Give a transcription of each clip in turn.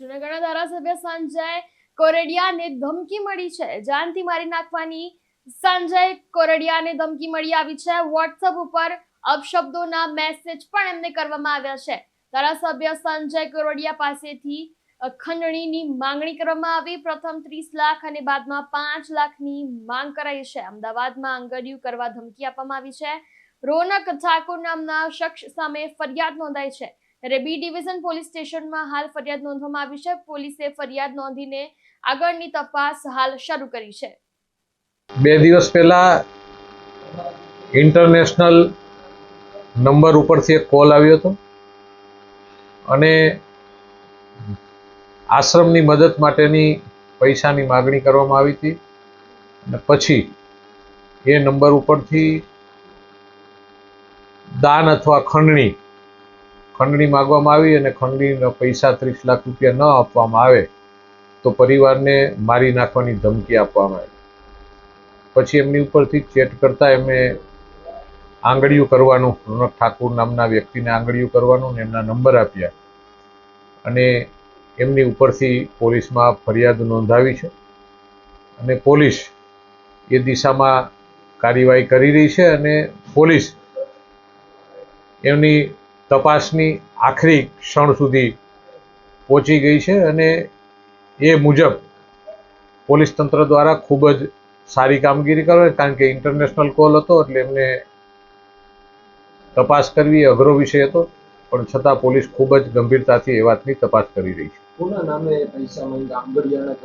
જૂનાગઢના ધારાસભ્ય સંજય કોરડિયાને ધમકી મળી છે. જાનથી મારી નાખવાની સંજય કોરડિયાને ધમકી મળી આવી છે. વોટ્સઅપ ઉપર અપશબ્દોના મેસેજ પણ એમને કરવામાં આવ્યા છે. ધારાસભ્ય સંજય કોરડિયા પાસેથી ખંડણીની માંગણી કરવામાં આવી. પ્રથમ ત્રીસ લાખ અને બાદમાં પાંચ લાખની માંગ કરાઈ છે. અમદાવાદમાં આંગડિયું કરવા ધમકી આપવામાં આવી છે. રોનક ઠાકોર નામના શખ્સ સામે ફરિયાદ નોંધાઈ છે. ત્યારે બી ડિવિઝન પોલીસ સ્ટેશનમાં હાલ ફરિયાદ નોંધવામાં આવી છે. પોલીસે ફરિયાદ નોંધીને આગળની તપાસ હાલ શરૂ કરી છે. બે દિવસ પહેલા ઇન્ટરનેશનલ નંબર ઉપરથી એક કોલ આવ્યો હતો અને આશ્રમની મદદ માટેની પૈસાની માગણી કરવામાં આવી હતી અને પછી એ નંબર ઉપરથી દાન અથવા ખંડણી ખંડણી માગવામાં આવી અને ખંડણીના પૈસા ત્રીસ લાખ રૂપિયા ન આપવામાં આવે તો પરિવારને મારી નાખવાની ધમકી આપવામાં આવી. પછી એમની ઉપરથી ચેટ કરતાં એમણે આંગળીઓ કરવાનું, રોનક ઠાકુર નામના વ્યક્તિને આંગળીઓ કરવાનું ને એમના નંબર આપ્યા. અને એમની ઉપરથી પોલીસમાં ફરિયાદ નોંધાવી છે. અને પોલીસ એ દિશામાં કાર્યવાહી કરી રહી છે અને પોલીસ એમની તપાસની આખરી ક્ષણ સુધી પહોંચી ગઈ છે અને એ મુજબ પોલીસ તંત્ર દ્વારા ખૂબ જ સારી કામગીરી કરે કારણ કે ઇન્ટરનેશનલ કોલ હતો એટલે એમને તપાસ કરવી અઘરો વિષય હતો પણ છતાં પોલીસ ખૂબ જ ગંભીરતાથી એ વાતની તપાસ કરી રહી છે. આંગડિયાના?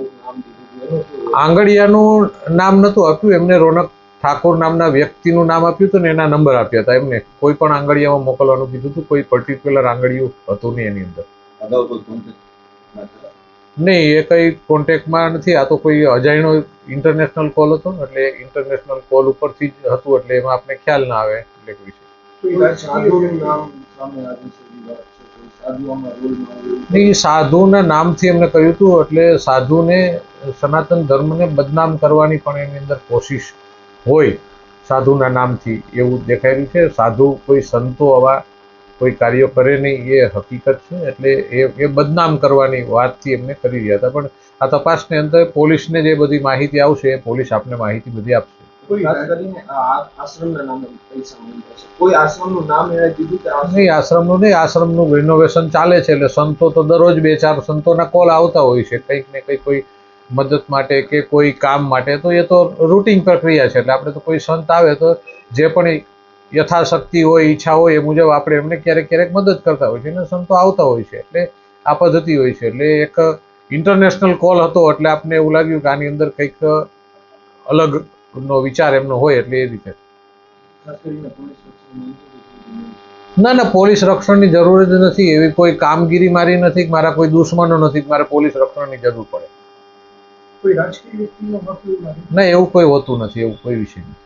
આંગળીયાનું નામ નહોતું આપ્યું એમને રોનક ઠાકોર નામના વ્યક્તિનું નામ આપ્યું હતું ને એના નંબર આપ્યા હતા. એમને કોઈ પણ આંગળીયામાં મોકલવાનું કીધું હતું કોઈ પર્ટિક્યુલર આંગળીયું હતું નહીં એની અંદર? નહીં એ કંઈ કોન્ટેક્ટમાં નથી. આ તો કોઈ અજાણ્યો ઇન્ટરનેશનલ કોલ હતો એટલે ઇન્ટરનેશનલ કોલ ઉપરથી જ હતું એટલે એમાં આપણે ખ્યાલ ના આવે એટલે કોઈ છે. સાધુના નામથી એમને કહ્યું હતું એટલે સાધુને સનાતન ધર્મને બદનામ કરવાની પણ એની અંદર કોશિશ હોય સાધુના નામથી એવું દેખાયું છે. સાધુ કોઈ સંતો આવા કોઈ કાર્યો કરે નહીં એ હકીકત છે. એટલે એ એ બદનામ કરવાની વાતથી એમને કરી રહ્યા હતા. પણ આ તપાસની અંદર પોલીસને જે બધી માહિતી આવશે એ પોલીસ આપને માહિતી બધી આપશે. નહીં આશ્રમનું નહીં. આશ્રમનું રિનોવેશન ચાલે છે. એટલે સંતો તો દરરોજ બે ચાર સંતોના કોલ આવતા હોય છે. કંઈક ને કંઈક કોઈ મદદ માટે કે કોઈ કામ માટે, તો એ તો રૂટિન પ્રક્રિયા છે. એટલે આપણે તો કોઈ સંત આવે તો જે પણ યથાશક્તિ હોય, ઈચ્છા હોય, એ મુજબ આપણે એમને ક્યારેક ક્યારેક મદદ કરતા હોય છે. અને સંતો આવતા હોય છે. એટલે આ પદ્ધતિ હોય છે. એટલે એક ઇન્ટરનેશનલ કોલ હતો, એટલે આપને એવું લાગ્યું કે આની અંદર કંઈક અલગ નો વિચાર એમનો હોય, એટલે એ રીતે. ના ના, પોલીસ રક્ષણની જરૂર જ નથી. એવી કોઈ કામગીરી મારી નથી મારા કોઈ દુશ્મનો નથી મારે પોલીસ રક્ષણની જરૂર પડે. કોઈ રાજકીય વ્યક્તિનો હક ના એવું કોઈ હોતું નથી એવું કોઈ વિષય નથી.